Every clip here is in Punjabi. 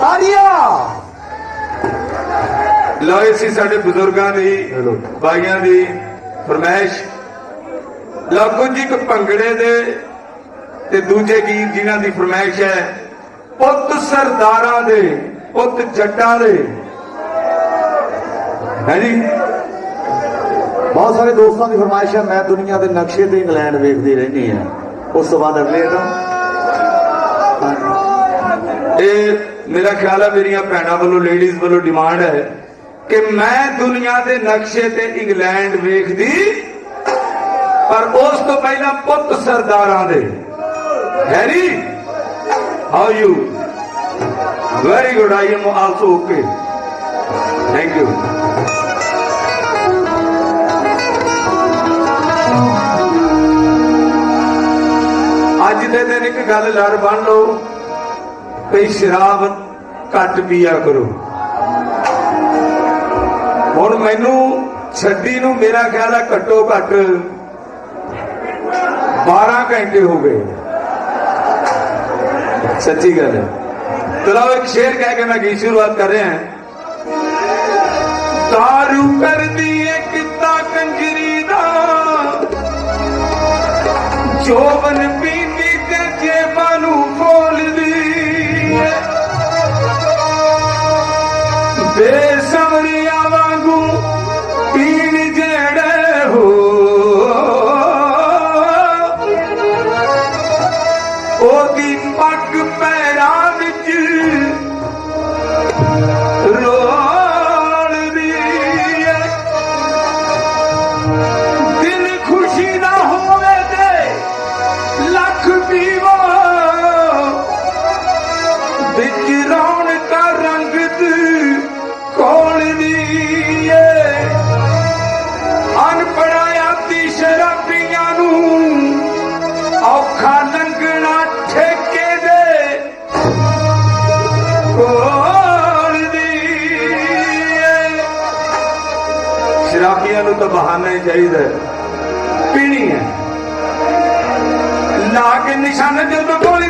ਤਾੜੀਆਂ ਲਓ ਸੀ ਸਾਡੇ ਬਜ਼ੁਰਗਾਂ ਦੀ ਬਾਈਆਂ ਦੀ ਫਰਮਾਇਸ਼। ਲਓ ਕੁਝ ਇੱਕ ਭੰਗੜੇ ਦੇ ਤੇ ਦੂਜੇ ਗੀਤ ਜਿਨ੍ਹਾਂ ਦੀ ਫਰਮਾਇਸ਼ ਹੈ। ਪੁੱਤ ਸਰਦਾਰਾਂ ਦੇ ਪੁੱਤ ਜੱਟਾਂ ਦੇ। ਹੈ ਜੀ? ਬਹੁਤ ਸਾਰੇ ਦੋਸਤਾਂ ਦੀ ਫਰਮਾਇਸ਼ ਹੈ ਮੈਂ ਦੁਨੀਆ ਦੇ ਨਕਸ਼ੇ ਤੇ ਇੰਗਲੈਂਡ ਵੇਖਦੀ ਰਹਿੰਦੀ ਹਾਂ। ਉਸ ਤੋਂ ਬਾਅਦ ਅਗਲੇ ਤੋਂ। ਇਹ ਮੇਰਾ ਖਿਆਲ ਹੈ ਮੇਰੀਆਂ ਭੈਣਾਂ ਵੱਲੋਂ ਲੇਡੀਜ਼ ਵੱਲੋਂ ਡਿਮਾਂਡ ਹੈ ਕਿ ਮੈਂ ਦੁਨੀਆ ਦੇ ਨਕਸ਼ੇ ਤੇ ਇੰਗਲੈਂਡ ਵੇਖਦੀ, ਪਰ ਉਸ ਤੋਂ ਪਹਿਲਾਂ ਪੁੱਤ ਸਰਦਾਰਾਂ ਦੇ। Harry how you very good I am also okay thank you ਅੱਜ ਦੇ ਦਿਨ ਇੱਕ ਗੱਲ ਲੜ ਬਣ ਲਓ। ਭਈ ਸ਼ਰਾਬ ਘੱਟ ਪੀਆ ਕਰੋ। ਹੁਣ ਮੈਨੂੰ ਛੱਡੀ ਨੂੰ ਮੇਰਾ ਖਿਆਲ ਹੈ ਘੱਟੋ ਘੱਟ 12 ਘੰਟੇ ਹੋ ਗਏ। ਸੱਚੀ ਗੱਲ ਹੈ। ਚਲੋ ਇੱਕ ਸ਼ੇਰ ਕਹਿ ਕੇ ਮੈਂ ਗੀਤ ਸ਼ੁਰੂਆਤ ਕਰ ਰਿਹਾ ਹਾਂ। ਤਾਰੂ ਕਰਦੀ ਏ ਕਿੱਤਾ ਕੰਜਰੀ ਦਾ, ਜੋਬਨ ও দিন ਤਾਂ ਬਹਾਨਾ ਹੀ ਚਾਹੀਦਾ। ਪੀਣੀ ਹੈ। ਲਾ ਕੇ ਨਿਸ਼ਾਨ ਜਦੋਂ ਕੋਈ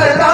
de